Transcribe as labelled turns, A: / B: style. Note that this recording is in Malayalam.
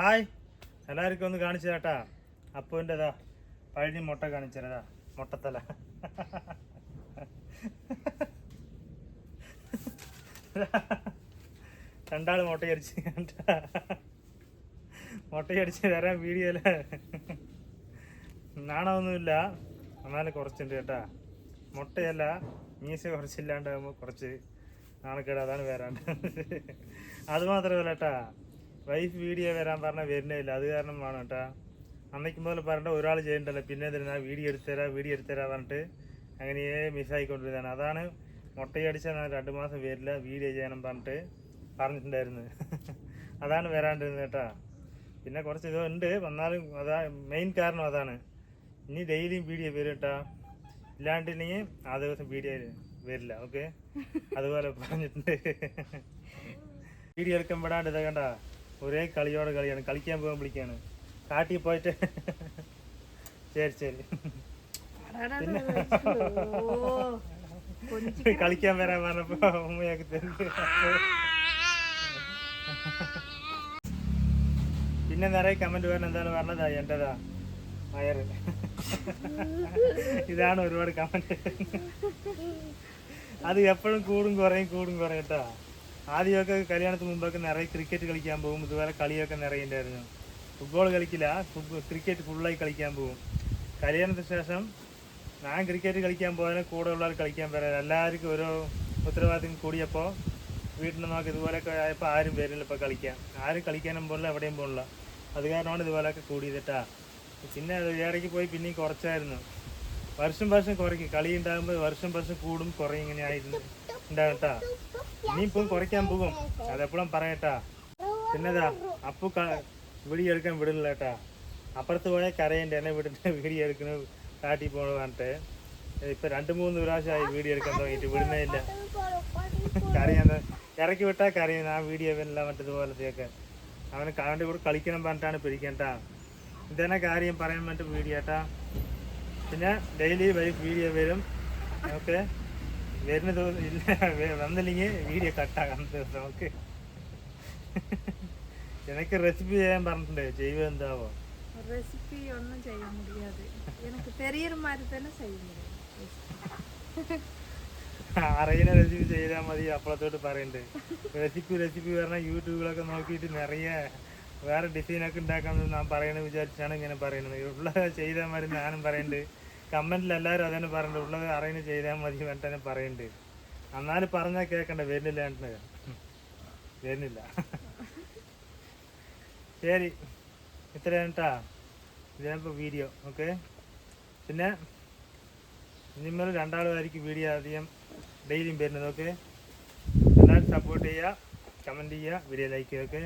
A: ഹായ്. എല്ലാവർക്കും ഒന്ന് കാണിച്ചു കേട്ടാ അപ്പുവിന്റെതാ പഴുതി മുട്ട കാണിച്ചതാ മുട്ടത്തല. രണ്ടാൾ മുട്ടയടിച്ച് മുട്ടയടിച്ച് വീഡിയോ വീഡിയോയിൽ നാണമൊന്നുമില്ല. എന്നാലും കുറച്ചുണ്ട് കേട്ടാ. മുട്ടയല്ല മീശ കുറച്ചില്ലാണ്ടാകുമ്പോൾ കുറച്ച് നാണക്കേട്. അതാണ് വരാണ്ട് കേട്ടാ വൈഫ് വീഡിയോ വരാൻ പറഞ്ഞാൽ വരുന്നില്ല അത് കാരണം വേണം കേട്ടാ. അന്നേക്ക് മുതൽ പറഞ്ഞിട്ട് ഒരാൾ ചെയ്യണ്ടല്ലോ. പിന്നെ തരുന്ന വീഡിയോ എടുത്തുതരാ വീഡിയോ എടുത്തുതരാ പറഞ്ഞിട്ട് അങ്ങനെയേ മിസ്സായിക്കൊണ്ടിരുന്നതാണ്. അതാണ് മുട്ടയടിച്ചാൽ രണ്ട് മാസം വരില്ല വീഡിയോ ചെയ്യണം പറഞ്ഞിട്ട് പറഞ്ഞിട്ടുണ്ടായിരുന്നു അതാണ് വരാണ്ടിരുന്നത് കേട്ടാ. പിന്നെ കുറച്ച് ഇതുണ്ട് വന്നാലും അതാ മെയിൻ കാരണം അതാണ്. ഇനി ഡെയിലിയും വീഡിയോ വരും കേട്ടാ. ഇല്ലാണ്ടില്ലെങ്കിൽ ആ ദിവസം വീഡിയോ വരില്ല ഓക്കെ അതുപോലെ പറഞ്ഞിട്ടുണ്ട്. വീഡിയോ എടുക്കാൻ പെടാണ്ട് ഇതാ കണ്ട. ഒരേ കളിയോടെ കളിയാണ്. കളിക്കാൻ പോകാൻ വിളിക്കാണ്. കാട്ടിൽ പോയിട്ട് ശരി ശരി. കളിക്കാൻ വരാൻ പറഞ്ഞപ്പോ ഉമ്മയൊക്കെ തരുന്നു പിന്നെ നിറയെ കമന്റ് പറഞ്ഞ എന്താണ് പറഞ്ഞതാ? എന്റേതാ? വയറ് ഇതാണ് ഒരുപാട് കമന്റ് അത് എപ്പോഴും കൂടും കുറയും കൂടും കുറയും കേട്ടാ. ആദ്യമൊക്കെ കല്യാണത്തിന് മുമ്പൊക്കെ നിറയെ ക്രിക്കറ്റ് കളിക്കാൻ പോകും ഇതുപോലെ കളിയൊക്കെ നിറയുണ്ടായിരുന്നു ഫുട്ബോൾ കളിക്കില്ല. ക്രിക്കറ്റ് ഫുള്ളായി കളിക്കാൻ പോകും കല്യാണത്തിന് ശേഷം ഞാൻ ക്രിക്കറ്റ് കളിക്കാൻ പോയാലും കൂടെ ഉള്ളവർ കളിക്കാൻ വരാൻ എല്ലാവർക്കും ഓരോ ഉത്തരവാദിത്തം കൂടിയപ്പോൾ വീട്ടിൽ നിന്ന് നോക്കി ഇതുപോലെയൊക്കെ ആയപ്പോൾ ആരും വരില്ല ഇപ്പോൾ കളിക്കാൻ. ആരും കളിക്കാനും പോലില്ല എവിടെയും പോകുന്നില്ല അത് കാരണമാണ് ഇതുപോലെയൊക്കെ കൂടിയതിട്ടാ. പിന്നെ ഇടയ്ക്ക് പോയി പിന്നെയും കുറച്ചായിരുന്നു. വർഷം വർഷം കുറയ്ക്കും. കളി ഉണ്ടാകുമ്പോൾ വർഷം വർഷം കൂടും കുറയും ഇങ്ങനെ ആയിരുന്നു. ഉണ്ടാകട്ടാ ഇനിയിപ്പം കുറയ്ക്കാൻ പോകും. അതെപ്പോഴും പറയട്ടാ. പിന്നെതാ അപ്പു വീഡിയോ എടുക്കാൻ വിടില്ല കേട്ടാ അപ്പുറത്ത് പോയാൽ കരയുണ്ട് എന്നെ വിടുന്ന വീഡിയോ കാട്ടി പോണ പറഞ്ഞിട്ട്. ഇപ്പൊ രണ്ട് മൂന്ന് പ്രാവശ്യമായി വീഡിയോ എടുക്കാൻ തുടങ്ങിയിട്ട് വിടുന്നേ ഇല്ല കരയാന്ന് ഇറക്കി വിട്ടാ കരയും. ആ വീഡിയോ എല്ലാം മറ്റേതുപോലത്തെയൊക്കെ. അവന് കാണ്ടി കൂടെ കളിക്കണം പറഞ്ഞിട്ടാണ് പിടിക്കേണ്ടാ ഇതന്നെ കാര്യം പറയാൻ വേണ്ടി വീഡിയോ ഏട്ടാ പിന്നെ ഡെയിലി വൈഫ് വീഡിയോ വരും. ഓക്കെ? വരുന്ന ദിവസം വന്നില്ലെങ്കിൽ വീഡിയോ കട്ടാകാം ദിവസം നമുക്ക് എനിക്ക് റെസിപ്പി ചെയ്യാൻ പറഞ്ഞിട്ടുണ്ട്. ജൈവം എന്താവോ?
B: റെസിപ്പി ഒന്നും ചെയ്യാൻ മുടിയാതെ. എനിക്ക് തെരിയൊരു തന്നെ ചെയ്യുന്നത്
A: അറിയുന്ന റെസിപ്പി ചെയ്താൽ മതി. അപ്പളത്തോട്ട് പറയുന്നുണ്ട് റെസിപ്പി റെസിപ്പി പറഞ്ഞാൽ യൂട്യൂബിലൊക്കെ നോക്കിയിട്ട് നിറയ വേറെ ഡിസൈനൊക്കെ ഉണ്ടാക്കാമെന്ന് ഞാൻ പറയണ വിചാരിച്ചാണ് ഇങ്ങനെ പറയുന്നത്. ഉള്ള ചെയ്താൽ മതി ഞാനും പറയുന്നുണ്ട് കമന്റിൽ എല്ലാവരും അതന്നെ പറയുന്നുണ്ട് ഉള്ളത് അറിയുന്നത് ചെയ്താൽ മതി എന്നിട്ട് പറയണ്ടേ. എന്നാലും പറഞ്ഞാൽ കേൾക്കണ്ട വരുന്നില്ല ഏട്ടന്. വരുന്നില്ല. ശരി. ഇത്രയാണ് കേട്ടാ ഇതിനിപ്പോൾ വീഡിയോ ഓക്കെ. പിന്നെ നിങ്ങൾ രണ്ടാളുമായിരിക്കും വീഡിയോ അധികം ഡെയിലിയും വരുന്നത്. ഓക്കെ. എല്ലാവരും സപ്പോർട്ട് ചെയ്യുക കമന്റ് ചെയ്യുക വീഡിയോ ലൈക്ക് ചെയ്യുക. ഓക്കെ.